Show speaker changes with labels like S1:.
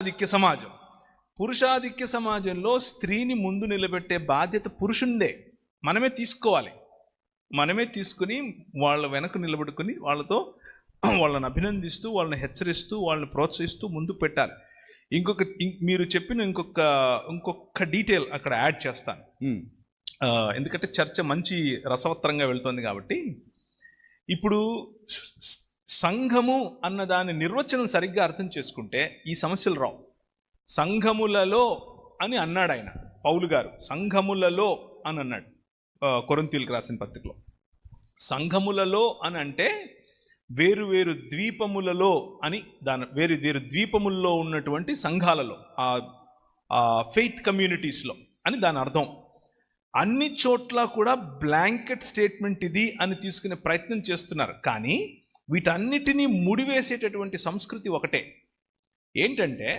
S1: పురుషాధిక్య సమాజం. పురుషాధిక్య సమాజంలో స్త్రీని ముందు నిలబెట్టే బాధ్యత పురుషుందే. మనమే తీసుకోవాలి. మనమే తీసుకుని వాళ్ళ వెనక నిలబడుకుని వాళ్ళతో వాళ్ళని అభినందిస్తూ వాళ్ళని హెచ్చరిస్తూ వాళ్ళని ప్రోత్సహిస్తూ ముందుకు పెట్టాలి. ఇంకొక మీరు చెప్పిన ఇంకొక ఇంకొక డీటెయిల్ అక్కడ యాడ్ చేస్తాను. ఎందుకంటే చర్చ మంచి రసవత్తరంగా వెళ్తోంది కాబట్టి. ఇప్పుడు సంఘము అన్న దాని నిర్వచనం సరిగ్గా అర్థం చేసుకుంటే ఈ సమస్యలు రావు. సంఘములలో అని అన్నాడు ఆయన పౌలు గారు. సంఘములలో అని అన్నాడు కొరంతీలకు రాసిన పత్రికలో. సంఘములలో అని అంటే వేరు వేరు ద్వీపములలో అని దాని వేరు వేరు ద్వీపముల్లో ఉన్నటువంటి సంఘాలలో ఆ ఫెయిత్ కమ్యూనిటీస్లో అని దాని అర్థం. అన్ని చోట్ల కూడా బ్లాంకెట్ స్టేట్మెంట్ ఇది అని తీసుకునే ప్రయత్నం చేస్తున్నారు. కానీ వీటన్నిటినీ ముడివేసేటటువంటి సంస్కృతి ఒకటే. ఏంటంటే